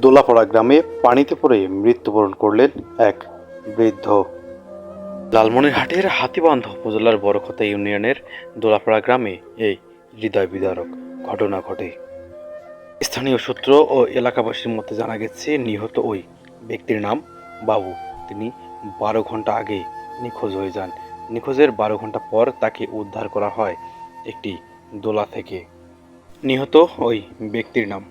দোলাপাড়া গ্রামে পানিতে পড়ে মৃত্যুবরণ করলেন এক বৃদ্ধ। লালমনিরহাটের হাতিবান্ধ উপজেলার বড়খতা ইউনিয়নের দোলাপাড়া গ্রামে এই হৃদয় বিদারক ঘটনা ঘটে। স্থানীয় সূত্র ও এলাকাবাসীর মধ্যে জানা গেছে নিহত ওই ব্যক্তির নাম বাবু। তিনি বারো ঘণ্টা আগে নিখোঁজ হয়ে যান। নিখোঁজের বারো ঘণ্টা পর তাকে উদ্ধার করা হয় একটি দোলা থেকে। নিহত ওই ব্যক্তির নাম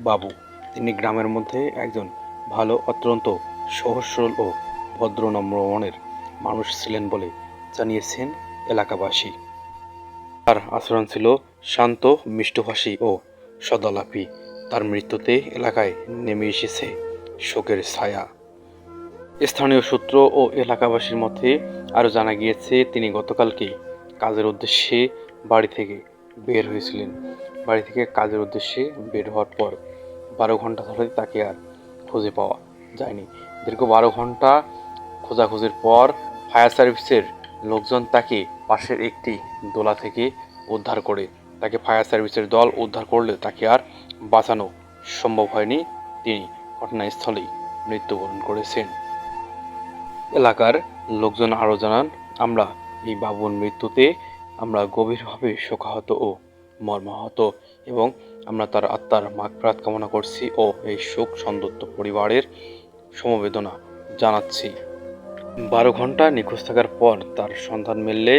বাবু। তিনি গ্রামের মধ্যে একজন ভালো, অত্যন্ত সহজ সরল ও ভদ্রনম্র মনের মানুষ ছিলেন বলে জানিয়েছেন এলাকাবাসী। তার আচরণ ছিল শান্ত মিষ্টভাষী ও সদালাপী। তার মৃত্যুতে এলাকায় নেমে এসেছে শোকের ছায়া। স্থানীয় সূত্র ও এলাকাবাসীর মধ্যে আরও জানা গিয়েছে, তিনি গতকালকে কাজের উদ্দেশ্যে বাড়ি থেকে বের হয়েছিলেন। বাড়ি থেকে কাজের উদ্দেশ্যে বের হওয়ার পর বারো ঘণ্টা ধরে তাকে আর খুঁজে পাওয়া যায়নি। দীর্ঘ বারো ঘণ্টা খোঁজাখুঁজির পর ফায়ার সার্ভিসের লোকজন তাকে পাশের একটি দোলা থেকে উদ্ধার করে, তাকে ফায়ার সার্ভিসের দল উদ্ধার করলে তাকে আর বাঁচানো সম্ভব হয়নি। তিনি ঘটনাস্থলেই মৃত্যুবরণ করেছেন। এলাকার লোকজন আরও জানান, আমরা এই বাবুর মৃত্যুতে আমরা গভীরভাবে শোকাহত ও মর্মাহত এবং আমরা তার আত্মার মাগফিরাত কামনা করছি ও এই শোক সন্দত্ত পরিবারের সমবেদনা জানাচ্ছি। বারো ঘণ্টা নিখোঁজ থাকার পর তার সন্ধান মিললে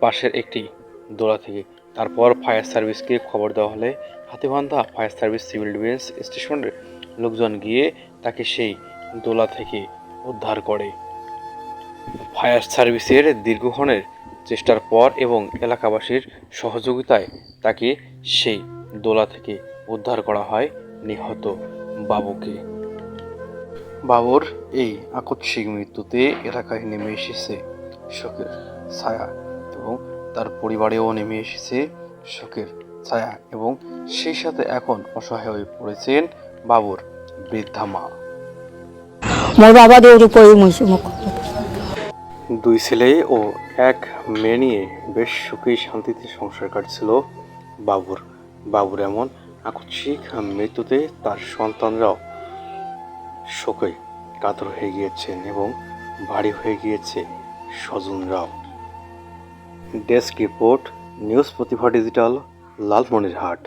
পাশের একটি দোলা থেকে। তারপর ফায়ার সার্ভিসকে খবর দেওয়া হলে Hatibandha fire service civil defence স্টেশনের লোকজন গিয়ে তাকে সেই দোলা থেকে উদ্ধার করে। ফায়ার সার্ভিসের দীর্ঘক্ষণের চেষ্টার পর এবং এলাকাবাসীর সহযোগিতায় তাকে সেই দোলা থেকে উদ্ধার করা হয় নিহত বাবুকে। বাবুর এই আকস্মিক মৃত্যুতে এলাকায় নেমে এসেছে শোকের ছায়া এবং তার পরিবারেও নেমে এসেছে শোকের ছায়া এবং সেই সাথে এখন অসহায় হয়ে পড়েছেন বাবুর বৃদ্ধা মা। মোর বাবা দেউর উপরে মুখ দুই ছেলে ও এক মেয়ে নিয়ে বেশ সুখী শান্তিতে সংসার কাটছিল বাবুর। বাবুর এমন আকস্মিক মৃত্যুতে তার সন্তানরাও শোকে কাতর হয়ে গিয়েছেন এবং ভারী হয়ে গিয়েছে স্বজনরাও। Desk report, news Pratibha digital, Lalmonirhat.